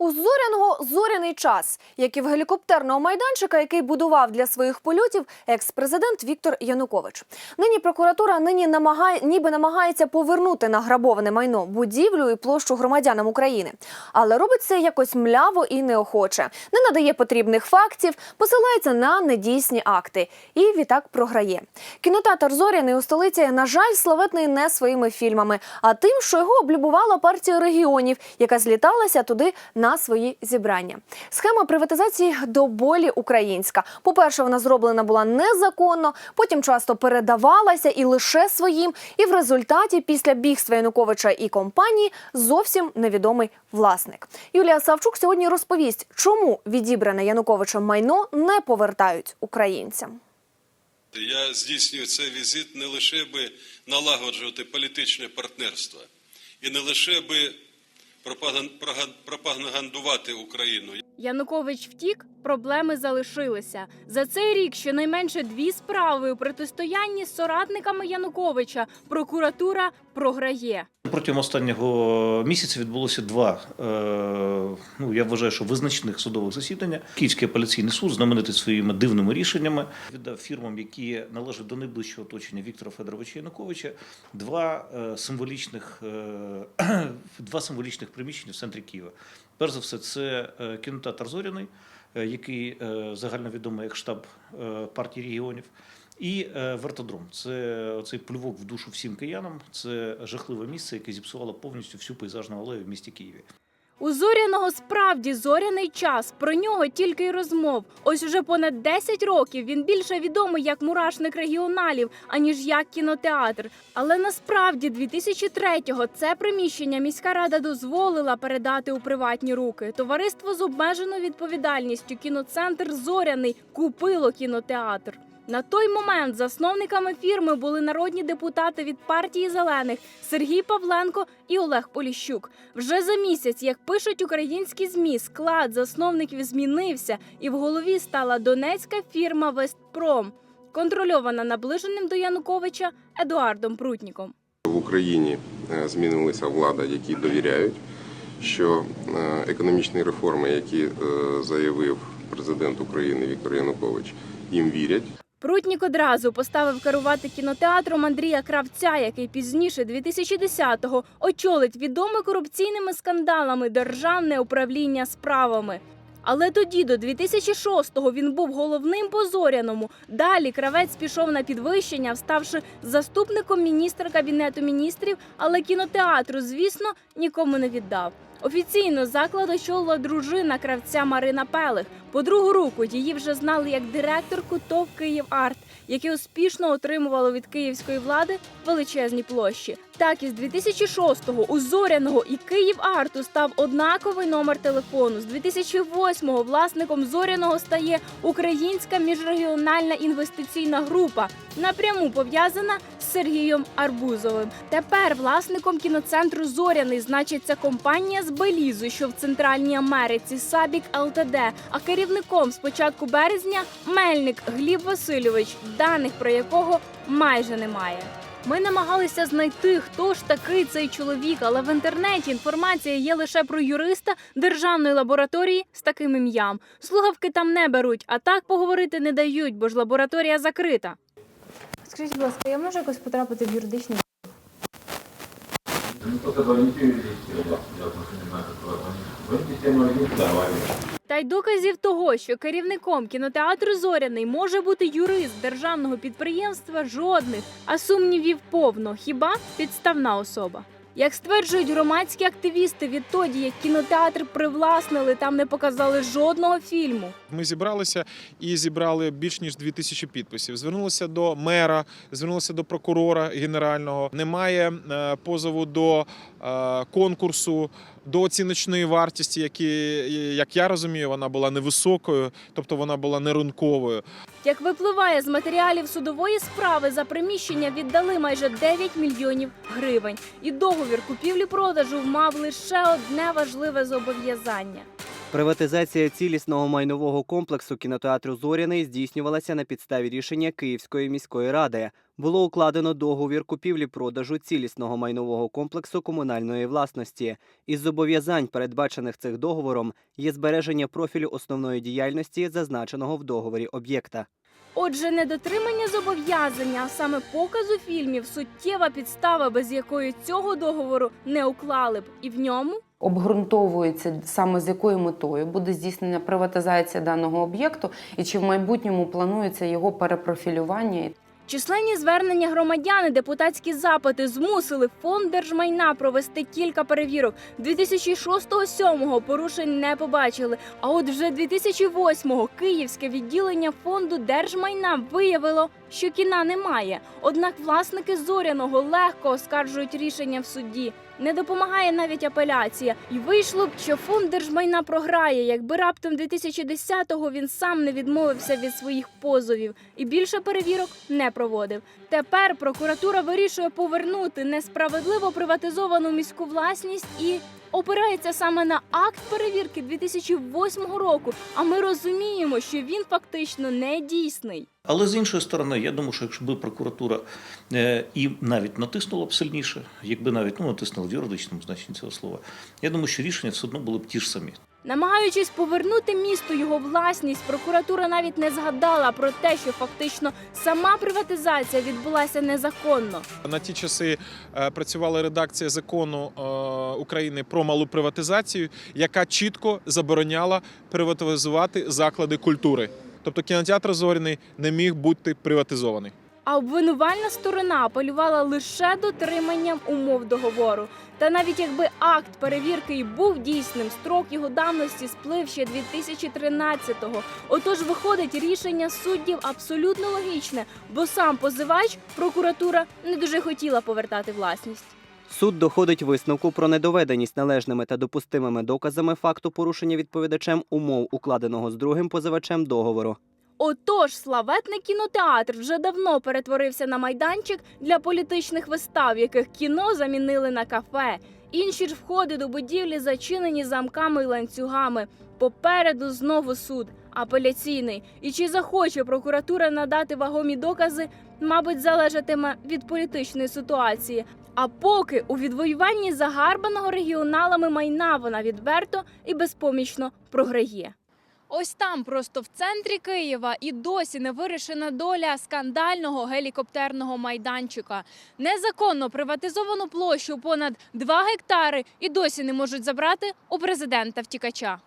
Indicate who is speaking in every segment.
Speaker 1: У зоряного зоряний час, як і в гелікоптерного майданчика, який будував для своїх польотів екс-президент Віктор Янукович. Нині прокуратура нині намагає, ніби намагається повернути награбоване майно, будівлю і площу громадянам України. Але робить це якось мляво і неохоче, не надає потрібних фактів, посилається на недійсні акти і відтак програє. Кінотеатр Зоряний у столиці, на жаль, славетний не своїми фільмами, а тим, що його облюбувала партія регіонів, яка зліталася туди на свої зібрання. Схема приватизації до болі українська. По-перше, вона зроблена була незаконно, потім часто передавалася і лише своїм. І в результаті, після бігства Януковича і компанії, зовсім невідомий власник. Юлія Савчук сьогодні розповість, чому відібране Януковичем майно не повертають українцям.
Speaker 2: Я здійснюю цей візит не лише би налагоджувати політичне партнерство і не лише би пропагандувати Україну.
Speaker 3: Янукович втік, проблеми залишилися. За цей рік щонайменше дві справи у протистоянні з соратниками Януковича. Прокуратура програє.
Speaker 4: Протягом останнього місяця відбулося два. е, Ну я вважаю, що визначних судових засідання. Київський апеляційний суд знаменитий своїми дивними рішеннями віддав фірмам, які належать до найближчого оточення Віктора Федоровича Януковича, два е, символічних е, два символічних приміщення в центрі Києва. Перш за все, це е, кінотеатр Зоряний, е, який е, загальновідомий як штаб партії регіонів. І вертодром це цей плювок в душу всім киянам. Це жахливе місце, яке зіпсувало повністю всю пейзажну алею в місті Києві.
Speaker 3: У зоряного справді зоряний час. Про нього тільки й розмов. Ось уже понад 10 років він більше відомий як мурашник регіоналів, аніж як кінотеатр. Але насправді 2003-го це приміщення міська рада дозволила передати у приватні руки. Товариство з обмеженою відповідальністю кіноцентр Зоряний купило кінотеатр. На той момент засновниками фірми були народні депутати від партії зелених Сергій Павленко і Олег Поліщук. Вже за місяць, як пишуть українські змі, склад засновників змінився, і в голові стала донецька фірма Вестпром, контрольована наближеним до Януковича Едуардом Прутніком.
Speaker 5: В Україні е, змінилася влада, які довіряють, що е, економічні реформи, які е, заявив президент України Віктор Янукович, їм вірять.
Speaker 3: Прутнік одразу поставив керувати кінотеатром Андрія Кравця, який пізніше 2010-го очолить відоме корупційними скандалами державне управління справами. Але тоді, до 2006-го, він був головним по зоряному. Далі кравець пішов на підвищення, ставши заступником міністра кабінету міністрів, але кінотеатру, звісно, нікому не віддав. Офіційно заклад очолила дружина кравця Марина Пелих. По другу руку її вже знали як директорку ТОВ Київ Арт, яке успішно отримувало від київської влади величезні площі. Так із 2006-го у Зоряного і Київ Арту став однаковий номер телефону. З 2008-го власником Зоряного стає Українська міжрегіональна інвестиційна група, напряму пов'язана Сергієм Арбузовим. Тепер власником кіноцентру Зоряний значиться компанія з Белізу, що в Центральній Америці Сабік ЛТД. А керівником з початку березня Мельник Гліб Васильович, даних про якого майже немає. Ми намагалися знайти, хто ж такий цей чоловік, але в інтернеті інформація є лише про юриста державної лабораторії з таким ім'ям. Слухавки там не беруть, а так поговорити не дають, бо ж лабораторія закрита.
Speaker 6: Скажіть, будь ласка, я можу якось потрапити в юридичний
Speaker 7: Ну, только звоните юридически, я просто не знаю, как вы звоните. Звоните 701, давай.
Speaker 3: Та й доказів того, що керівником кінотеатру Зоряний може бути юрист державного підприємства, жодних, а сумнівів повно. Хіба підставна особа? Як стверджують громадські активісти, відтоді як кінотеатр привласнили, там не показали жодного фільму.
Speaker 8: Ми зібралися і зібрали більш ніж 2000 підписів. Звернулися до мера, звернулися до прокурора генерального. Немає е, позову до е, конкурсу, до оціночної вартості, які, як я розумію, вона була невисокою, тобто вона була не ринковою.
Speaker 3: Як випливає з матеріалів судової справи, за приміщення віддали майже 9 мільйонів гривень. І договір купівлі-продажу мав лише одне важливе зобов'язання.
Speaker 9: Приватизація цілісного майнового комплексу кінотеатру Зоряний здійснювалася на підставі рішення Київської міської ради. Було укладено договір купівлі-продажу цілісного майнового комплексу комунальної власності. Із зобов'язань, передбачених цих договором, є збереження профілю основної діяльності, зазначеного в договорі об'єкта.
Speaker 3: Отже, недотримання зобов'язання, а саме показу фільмів, суттєва підстава, без якої цього договору не уклали б, і в ньому
Speaker 10: обґрунтовується саме з якою метою буде здійснена приватизація даного об'єкту, і чи в майбутньому планується його перепрофілювання.
Speaker 3: Численні звернення громадян і депутатські запити змусили фонд держмайна провести кілька перевірок. 2006-2007 порушень не побачили. А от вже 2008-го київське відділення фонду держмайна виявило, що кіна немає. Однак власники зоряного легко оскаржують рішення в суді. Не допомагає навіть апеляція. І вийшло б, що фонд держмайна програє, якби раптом 2010-го він сам не відмовився від своїх позовів і більше перевірок не проводив. Тепер прокуратура вирішує повернути несправедливо приватизовану міську власність і опирається саме на акт перевірки 2008 року. А ми розуміємо, що він фактично не дійсний.
Speaker 4: Але з іншої сторони, я думаю, що якби прокуратура е, і навіть натиснула б сильніше, якби навіть ну, натиснула в юридичному значенні цього слова, я думаю, що рішення все одно були б ті ж самі.
Speaker 3: Намагаючись повернути місту його власність, прокуратура навіть не згадала про те, що фактично сама приватизація відбулася незаконно.
Speaker 8: На ті часи е, працювала редакція закону е, України про малу приватизацію, яка чітко забороняла приватизувати заклади культури. Тобто кінотеатр Зоряний не міг бути приватизований.
Speaker 3: А обвинувальна сторона апелювала лише дотриманням умов договору. Та навіть якби акт перевірки і був дійсним, строк його давності сплив ще 2013-го. Отож, виходить рішення суддів абсолютно логічне, бо сам позивач прокуратура не дуже хотіла повертати власність.
Speaker 9: Суд доходить висновку про недоведеність належними та допустимими доказами факту порушення відповідачем умов, укладеного з другим позивачем договору.
Speaker 3: Отож, славетний кінотеатр вже давно перетворився на майданчик для політичних вистав, яких кіно замінили на кафе. Інші ж входи до будівлі зачинені замками й ланцюгами. Попереду знову суд апеляційний. І чи захоче прокуратура надати вагомі докази, мабуть, залежатиме від політичної ситуації. А поки у відвоюванні загарбаного регіоналами майна вона відверто і безпомічно програє. Ось там, просто в центрі Києва, і досі не вирішена доля скандального гелікоптерного майданчика. Незаконно приватизовану площу понад 2 гектари і досі не можуть забрати у президента втікача.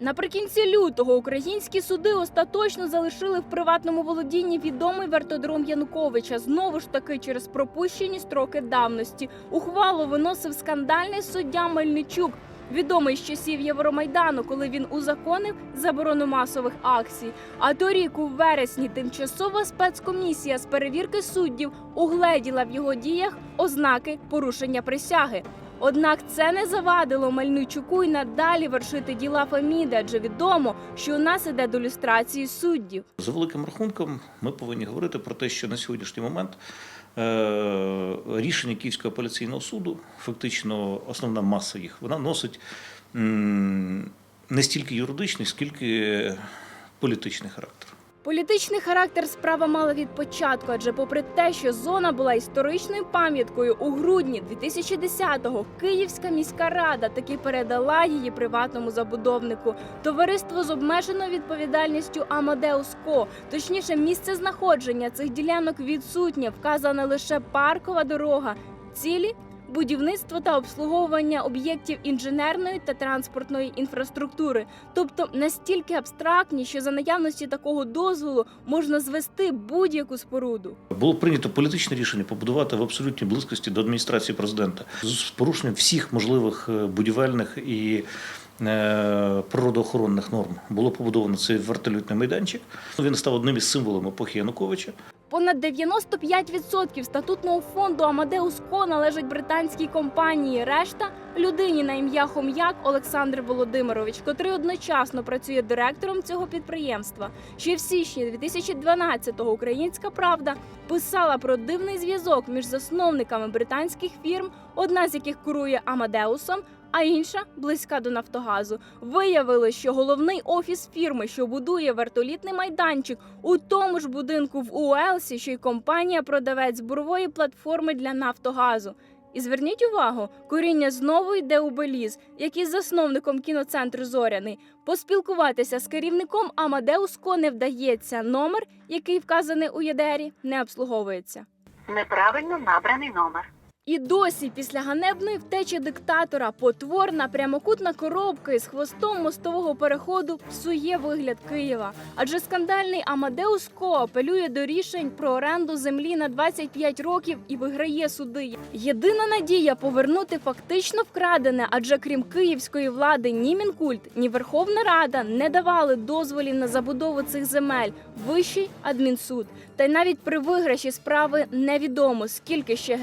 Speaker 3: Наприкінці лютого українські суди остаточно залишили в приватному володінні відомий вертодром Януковича. Знову ж таки через пропущені строки давності. Ухвалу виносив скандальний суддя Мельничук. Відомий з часів Євромайдану, коли він узаконив заборону масових акцій. А торік у вересні тимчасова спецкомісія з перевірки суддів угледіла в його діях ознаки порушення присяги. Однак це не завадило Мельничуку й надалі вершити діла Феміди, адже відомо, що у нас іде до люстрації суддів.
Speaker 4: За великим рахунком, ми повинні говорити про те, що на сьогоднішній момент рішення Київського апеляційного суду, фактично основна маса їх, вона носить не стільки юридичний, скільки політичний характер.
Speaker 3: Політичний характер справа мала від початку, адже попри те, що зона була історичною пам'яткою, у грудні 2010-го Київська міська рада таки передала її приватному забудовнику. Товариство з обмеженою відповідальністю Амадеус Ко. Точніше, місце знаходження цих ділянок відсутнє, вказана лише паркова дорога. Цілі будівництво та обслуговування об'єктів інженерної та транспортної інфраструктури, тобто настільки абстрактні, що за наявності такого дозволу можна звести будь-яку споруду.
Speaker 4: Було прийнято політичне рішення побудувати в абсолютній близькості до адміністрації президента з порушенням всіх можливих е, будівельних і природоохоронних норм. Було побудовано цей вертольотний майданчик. Він став одним із символів епохи Януковича.
Speaker 3: Понад 95% статутного фонду Амадеус Ко належить британській компанії. Решта людині на ім'я Хом'як Олександр Володимирович, котрий одночасно працює директором цього підприємства. Ще в січні 2012-го Українська Правда писала про дивний зв'язок між засновниками британських фірм, одна з яких курує Амадеусом, а інша близька до Нафтогазу. Виявилось, що головний офіс фірми, що будує вертолітний майданчик, у тому ж будинку в Уелсі, що й компанія-продавець бурової платформи для Нафтогазу. І зверніть увагу, коріння знову йде у Беліз, який засновником кіноцентру Зоряний. Поспілкуватися з керівником Амадеус Ко не вдається. Номер, який вказаний у ЄДРі, не обслуговується.
Speaker 11: Неправильно набраний номер.
Speaker 3: І досі після ганебної втечі диктатора потворна прямокутна коробка із хвостом мостового переходу псує вигляд Києва. Адже скандальний Амадеус Ко апелює до рішень про оренду землі на 25 років і виграє суди. Єдина надія повернути фактично вкрадене, адже крім київської влади, ні Мінкульт, ні Верховна Рада не давали дозволів на забудову цих земель. Вищий адмінсуд. Та й навіть при виграші справи невідомо, скільки ще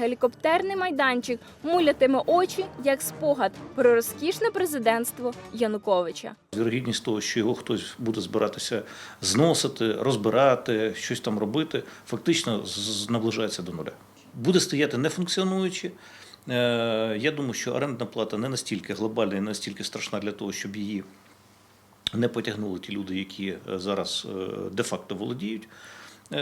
Speaker 3: гелікоптерний майданчик мулятиме очі як спогад про розкішне президентство Януковича.
Speaker 4: Вірогідність того, що його хтось буде збиратися зносити, розбирати, щось там робити, фактично наближається до нуля. Буде стояти нефункціонуючи. Е, Я думаю, що орендна плата не настільки глобальна і не настільки страшна для того, щоб її не потягнули ті люди, які е, зараз е, де-факто володіють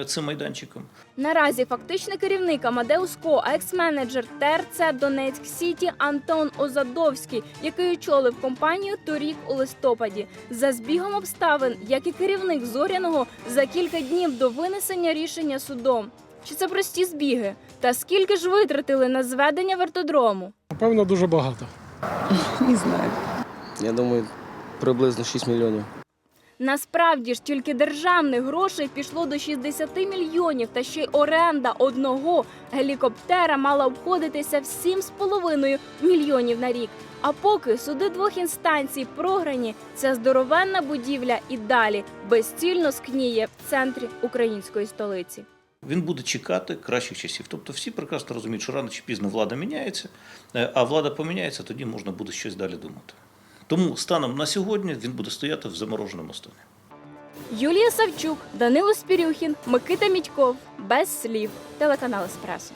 Speaker 4: цим майданчиком.
Speaker 3: Наразі фактичний керівник Амадеус Ко, а екс-менеджер ТРЦ Донецьк Сіті Антон Озадовський, який очолив компанію торік у листопаді. За збігом обставин, як і керівник зоряного за кілька днів до винесення рішення судом. Чи це прості збіги? Та скільки ж витратили на зведення вертодрому?
Speaker 12: Напевно, дуже багато.
Speaker 13: Не знаю. Я думаю, приблизно 6 мільйонів.
Speaker 3: Насправді ж тільки державних грошей пішло до 60 мільйонів, та ще й оренда одного гелікоптера мала обходитися в 7,5 мільйонів на рік. А поки суди двох інстанцій програні, ця здоровенна будівля і далі безцільно скніє в центрі української столиці.
Speaker 4: Він буде чекати кращих часів. Тобто всі прекрасно розуміють, що рано чи пізно влада міняється, е, а влада поміняється, тоді можна буде щось далі думати. Тому станом на сьогодні він буде стояти в замороженому стані.
Speaker 3: Юлія Савчук, Данило Спірюхін, Микита Мідьков. Без слів. Телеканал Еспресо.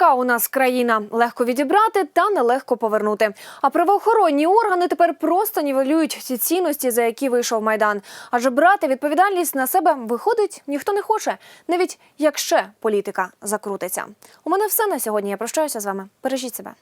Speaker 1: Отака у нас країна легко відібрати та нелегко повернути. А правоохоронні органи тепер просто нівелюють ці цінності, за які вийшов майдан. Адже брати відповідальність на себе виходить ніхто не хоче, навіть якщо політика закрутиться. У мене все на сьогодні. Я прощаюся з вами. Бережіть себе.